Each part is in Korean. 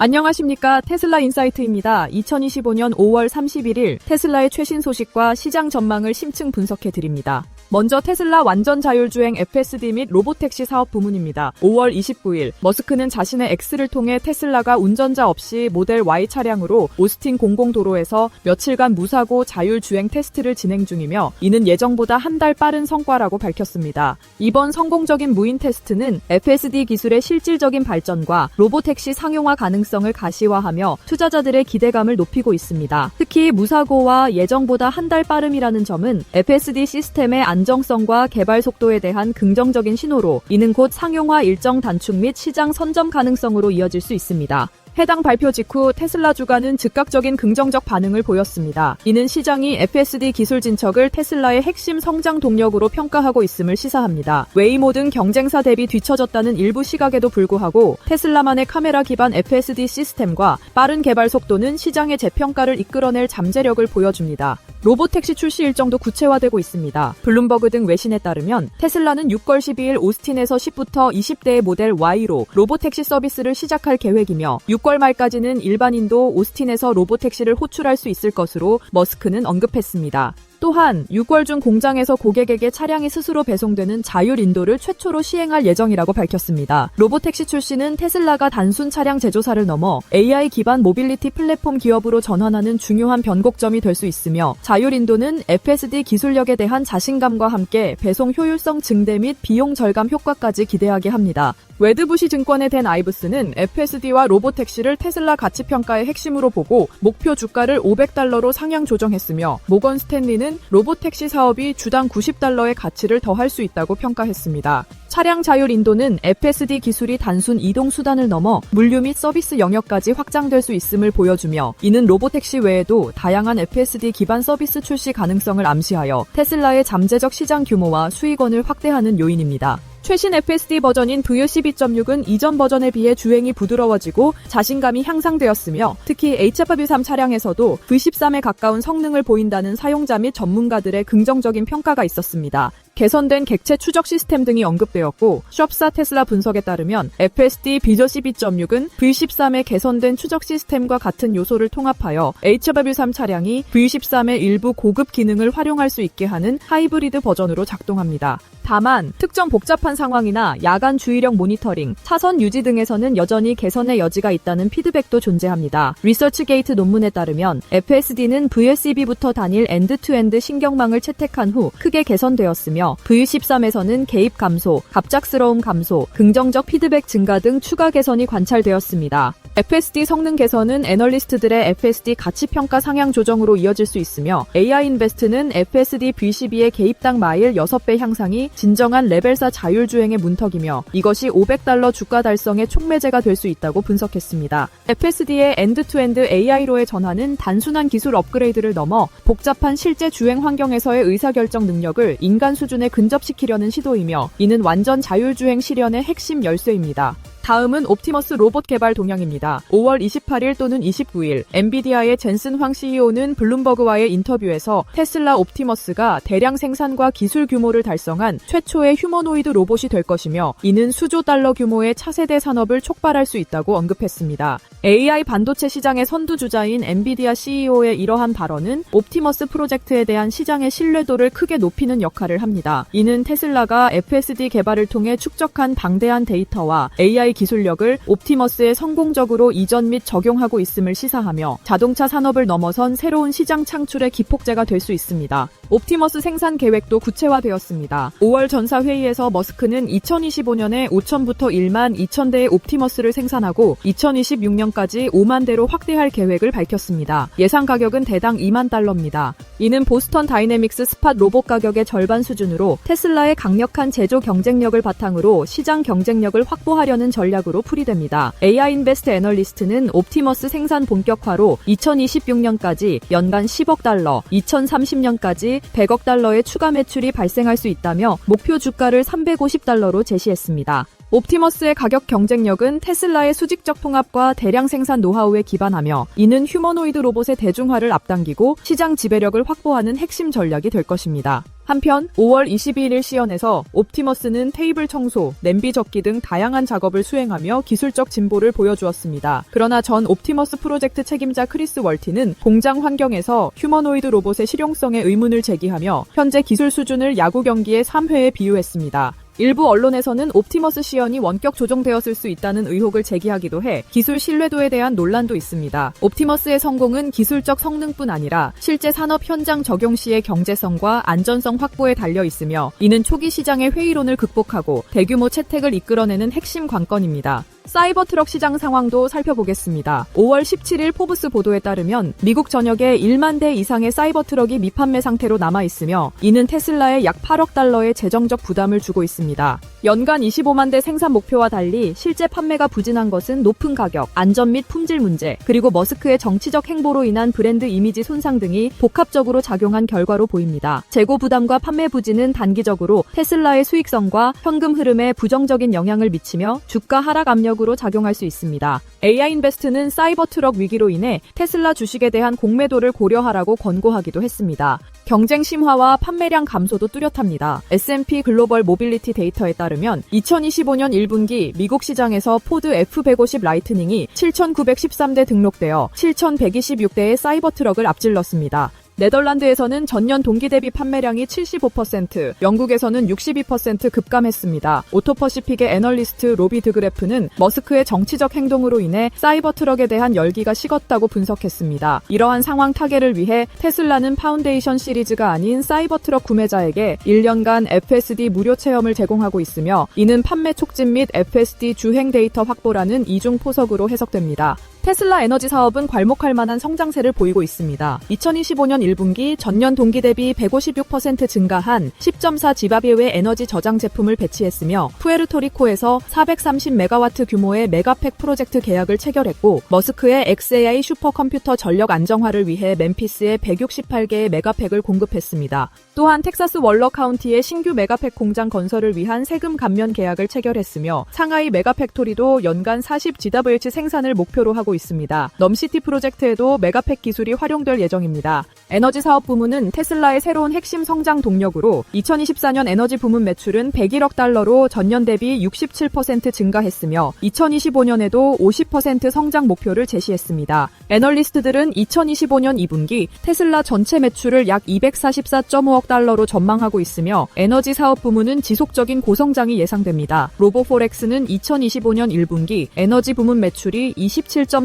안녕하십니까. 테슬라 인사이트입니다. 2025년 5월 31일 테슬라의 최신 소식과 시장 전망을 심층 분석해 드립니다. 먼저 테슬라 완전 자율주행 FSD 및 로보택시 사업 부문입니다. 5월 29일 머스크는 자신의 X를 통해 테슬라가 운전자 없이 모델 Y 차량으로 오스틴 공공도로에서 며칠간 무사고 자율주행 테스트를 진행 중이며 이는 예정보다 한 달 빠른 성과라고 밝혔습니다. 이번 성공적인 무인 테스트는 FSD 기술의 실질적인 발전과 로보택시 상용화 가능성을 가시화하며 투자자들의 기대감을 높이고 있습니다. 특히 무사고와 예정보다 한 달 빠름이라는 점은 FSD 시스템의 안 정성과 개발 속도에 대한 긍정적인 신호로 이는 곧 상용화 일정 단축 및 시장 선점 가능성으로 이어질 수 있습니다. 해당 발표 직후 테슬라 주가는 즉각적인 긍정적 반응을 보였습니다. 이는 시장이 FSD 기술 진척을 테슬라의 핵심 성장 동력으로 평가하고 있음을 시사합니다. 웨이모 등 경쟁사 대비 뒤처졌다는 일부 시각에도 불구하고 테슬라만의 카메라 기반 FSD 시스템과 빠른 개발 속도는 시장의 재평가를 이끌어낼 잠재력을 보여줍니다. 로보택시 출시 일정도 구체화되고 있습니다. 블룸버그 등 외신에 따르면 테슬라는 6월 12일 오스틴에서 10부터 20대의 모델 Y로 로보택시 서비스를 시작할 계획이며 6월 말까지는 일반인도 오스틴에서 로보택시를 호출할 수 있을 것으로 머스크는 언급했습니다. 또한 6월 중 공장에서 고객에게 차량이 스스로 배송되는 자율 인도를 최초로 시행할 예정이라고 밝혔습니다. 로보택시 출시는 테슬라가 단순 차량 제조사를 넘어 AI 기반 모빌리티 플랫폼 기업으로 전환하는 중요한 변곡점이 될 수 있으며 자율 인도는 FSD 기술력에 대한 자신감과 함께 배송 효율성 증대 및 비용 절감 효과까지 기대하게 합니다. 웨드부시 증권의 댄 아이브스는 FSD와 로보택시를 테슬라 가치 평가의 핵심으로 보고 목표 주가를 500달러로 상향 조정했으며 모건 스탠리는 로보택시 사업이 주당 90달러의 가치를 더할 수 있다고 평가했습니다. 차량 자율 인도는 FSD 기술이 단순 이동 수단을 넘어 물류 및 서비스 영역까지 확장될 수 있음을 보여주며 이는 로보택시 외에도 다양한 FSD 기반 서비스 출시 가능성을 암시하여 테슬라의 잠재적 시장 규모와 수익원을 확대하는 요인입니다. 최신 FSD 버전인 V12.6은 이전 버전에 비해 주행이 부드러워지고 자신감이 향상되었으며 특히 HFV3 차량에서도 V13에 가까운 성능을 보인다는 사용자 및 전문가들의 긍정적인 평가가 있었습니다. 개선된 객체 추적 시스템 등이 언급되었고 숍사 테슬라 분석에 따르면 FSD 비저 12.6은 V13의 개선된 추적 시스템과 같은 요소를 통합하여 HW3 차량이 V13의 일부 고급 기능을 활용할 수 있게 하는 하이브리드 버전으로 작동합니다. 다만 특정 복잡한 상황이나 야간 주의력 모니터링, 차선 유지 등에서는 여전히 개선의 여지가 있다는 피드백도 존재합니다. 리서치 게이트 논문에 따르면 FSD는 VSCB부터 단일 엔드-투엔드 신경망을 채택한 후 크게 개선되었으며 V13에서는 개입 감소, 갑작스러움 감소, 긍정적 피드백 증가 등 추가 개선이 관찰되었습니다. FSD 성능 개선은 애널리스트들의 FSD 가치 평가 상향 조정으로 이어질 수 있으며 AI 인베스트는 FSD V12의 개입당 마일 6배 향상이 진정한 레벨 4 자율주행의 문턱이며 이것이 500달러 주가 달성의 촉매제가 될 수 있다고 분석했습니다. FSD의 엔드-투엔드 AI로의 전환은 단순한 기술 업그레이드를 넘어 복잡한 실제 주행 환경에서의 의사결정 능력을 인간 수준에 근접시키려는 시도이며 이는 완전 자율주행 실현의 핵심 열쇠입니다. 다음은 옵티머스 로봇 개발 동향입니다. 5월 28일 또는 29일 엔비디아의 젠슨 황 CEO는 블룸버그와의 인터뷰에서 테슬라 옵티머스가 대량 생산과 기술 규모를 달성한 최초의 휴머노이드 로봇이 될 것이며 이는 수조 달러 규모의 차세대 산업을 촉발할 수 있다고 언급했습니다. AI 반도체 시장의 선두주자인 엔비디아 CEO의 이러한 발언은 옵티머스 프로젝트에 대한 시장의 신뢰도를 크게 높이는 역할을 합니다. 이는 테슬라가 FSD 개발을 통해 축적한 방대한 데이터와 AI 기술력을 옵티머스에 성공적으로 이전 및 적용하고 있음을 시사하며 자동차 산업을 넘어선 새로운 시장 창출의 기폭제가 될 수 있습니다. 옵티머스 생산 계획도 구체화되었습니다. 5월 전사 회의에서 머스크는 2025년에 5천부터 1만 2천 대의 옵티머스를 생산하고 2026 년까지 5만 대로 확대할 계획을 밝혔습니다. 예상 가격은 대당 2만 달러입니다. 이는 보스턴 다이내믹스 스팟 로봇 가격의 절반 수준으로 테슬라의 강력한 제조 경쟁력을 바탕으로 시장 경쟁력을 확보하려는 전략으로 풀이됩니다. AI 인베스트 애널리스트는 옵티머스 생산 본격화로 2026년까지 연간 10억 달러, 2030년까지 100억 달러의 추가 매출이 발생할 수 있다며 목표 주가를 350달러로 제시했습니다. 옵티머스의 가격 경쟁력은 테슬라의 수직적 통합과 대량 생산 노하우에 기반하며 이는 휴머노이드 로봇의 대중화를 앞당기고 시장 지배력을 확보하는 핵심 전략이 될 것입니다. 한편 5월 22일 시연에서 옵티머스는 테이블 청소, 냄비 접기 등 다양한 작업을 수행하며 기술적 진보를 보여주었습니다. 그러나 전 옵티머스 프로젝트 책임자 크리스 월티는 공장 환경에서 휴머노이드 로봇의 실용성에 의문을 제기하며 현재 기술 수준을 야구 경기의 3회에 비유했습니다. 일부 언론에서는 옵티머스 시연이 원격 조종되었을 수 있다는 의혹을 제기하기도 해 기술 신뢰도에 대한 논란도 있습니다. 옵티머스의 성공은 기술적 성능뿐 아니라 실제 산업 현장 적용 시의 경제성과 안전성 확보에 달려 있으며 이는 초기 시장의 회의론을 극복하고 대규모 채택을 이끌어내는 핵심 관건입니다. 사이버 트럭 시장 상황도 살펴보겠습니다. 5월 17일 포브스 보도에 따르면 미국 전역에 1만 대 이상의 사이버 트럭이 미판매 상태로 남아 있으며 이는 테슬라에 약 8억 달러의 재정적 부담을 주고 있습니다. 연간 25만 대 생산 목표와 달리 실제 판매가 부진한 것은 높은 가격, 안전 및 품질 문제, 그리고 머스크의 정치적 행보로 인한 브랜드 이미지 손상 등이 복합적으로 작용한 결과로 보입니다. 재고 부담과 판매 부진은 단기적으로 테슬라의 수익성과 현금 흐름에 부정적인 영향을 미치며 주가 하락 압력 으로 작용할 수 있습니다. AI 인베스트는 사이버 트럭 위기로 인해 테슬라 주식에 대한 공매도를 고려하라고 권고하기도 했습니다. 경쟁 심화와 판매량 감소도 뚜렷합니다. S&P 글로벌 모빌리티 데이터에 따르면 2025년 1분기 미국 시장에서 포드 F150 라이트닝이 7,913대 등록되어 7,126대의 사이버 트럭을 앞질렀습니다. 네덜란드에서는 전년 동기 대비 판매량이 75%, 영국에서는 62% 급감했습니다. 오토퍼시픽의 애널리스트 로비 드그래프는 머스크의 정치적 행동으로 인해 사이버 트럭에 대한 열기가 식었다고 분석했습니다. 이러한 상황 타개를 위해 테슬라는 파운데이션 시리즈가 아닌 사이버 트럭 구매자에게 1년간 FSD 무료 체험을 제공하고 있으며 이는 판매 촉진 및 FSD 주행 데이터 확보라는 이중 포석으로 해석됩니다. 테슬라 에너지 사업은 괄목할 만한 성장세를 보이고 있습니다. 2025년 1분기 전년 동기 대비 156% 증가한 10.4 지바비오의 에너지 저장 제품을 배치했으며 푸에르토리코에서 430메가와트 규모의 메가팩 프로젝트 계약을 체결했고 머스크의 XAI 슈퍼컴퓨터 전력 안정화를 위해 멤피스에 168개의 메가팩을 공급했습니다. 또한 텍사스 월러 카운티의 신규 메가팩 공장 건설을 위한 세금 감면 계약을 체결했으며 상하이 메가팩토리도 연간 40 GWh 생산을 목표로 하고 있습니다. 넘시티 프로젝트에도 메가팩 기술이 활용될 예정입니다. 에너지 사업 부문은 테슬라의 새로운 핵심 성장 동력으로 2024년 에너지 부문 매출은 101억 달러로 전년 대비 67% 증가했으며 2025년에도 50% 성장 목표를 제시했습니다. 애널리스트들은 2025년 2분기 테슬라 전체 매출을 약 244.5억 달러로 전망하고 있으며 에너지 사업 부문은 지속적인 고성장이 예상됩니다. 로보포렉스는 2025년 1분기 에너지 부문 매출이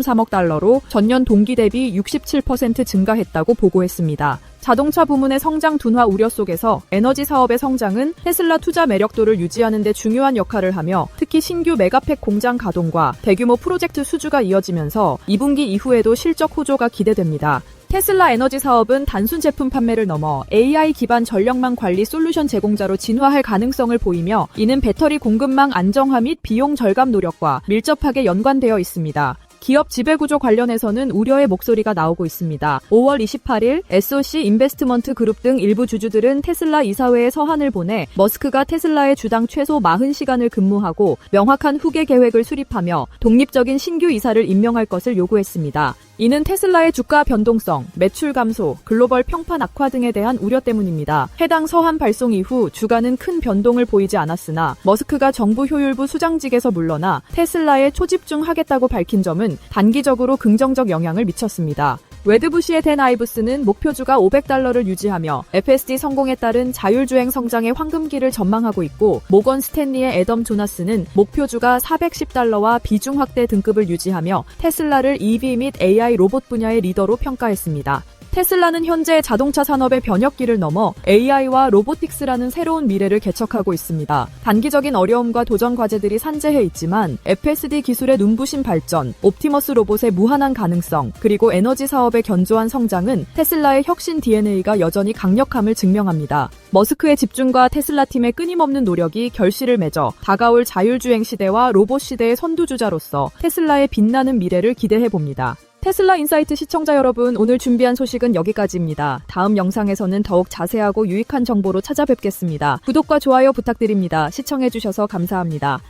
27.3억 달러로 전년 동기 대비 67% 증가했다고 보고했습니다. 자동차 부문의 성장 둔화 우려 속에서 에너지 사업의 성장은 테슬라 투자 매력도를 유지하는 데 중요한 역할을 하며 특히 신규 메가팩 공장 가동과 대규모 프로젝트 수주가 이어지면서 2분기 이후에도 실적 호조가 기대됩니다. 테슬라 에너지 사업은 단순 제품 판매를 넘어 AI 기반 전력망 관리 솔루션 제공자로 진화할 가능성을 보이며 이는 배터리 공급망 안정화 및 비용 절감 노력과 밀접하게 연관되어 있습니다. 기업 지배구조 관련해서는 우려의 목소리가 나오고 있습니다. 5월 28일 SOC 인베스트먼트 그룹 등 일부 주주들은 테슬라 이사회에 서한을 보내 머스크가 테슬라의 주당 최소 40시간을 근무하고 명확한 후계 계획을 수립하며 독립적인 신규 이사를 임명할 것을 요구했습니다. 이는 테슬라의 주가 변동성, 매출 감소, 글로벌 평판 악화 등에 대한 우려 때문입니다. 해당 서한 발송 이후 주가는 큰 변동을 보이지 않았으나 머스크가 정부 효율부 수장직에서 물러나 테슬라에 초집중하겠다고 밝힌 점은 단기적으로 긍정적 영향을 미쳤습니다. 웨드부시의 댄 아이브스는 목표주가 500달러를 유지하며 FSD 성공에 따른 자율주행 성장의 황금기를 전망하고 있고 모건 스탠리의 애덤 조나스는 목표주가 410달러와 비중 확대 등급을 유지하며 테슬라를 EV 및 AI 로봇 분야의 리더로 평가했습니다. 테슬라는 현재 자동차 산업의 변혁기를 넘어 AI와 로보틱스라는 새로운 미래를 개척하고 있습니다. 단기적인 어려움과 도전 과제들이 산재해 있지만 FSD 기술의 눈부신 발전, 옵티머스 로봇의 무한한 가능성, 그리고 에너지 사업의 견조한 성장은 테슬라의 혁신 DNA가 여전히 강력함을 증명합니다. 머스크의 집중과 테슬라 팀의 끊임없는 노력이 결실을 맺어 다가올 자율주행 시대와 로봇 시대의 선두주자로서 테슬라의 빛나는 미래를 기대해 봅니다. 테슬라 인사이트 시청자 여러분, 오늘 준비한 소식은 여기까지입니다. 다음 영상에서는 더욱 자세하고 유익한 정보로 찾아뵙겠습니다. 구독과 좋아요 부탁드립니다. 시청해주셔서 감사합니다.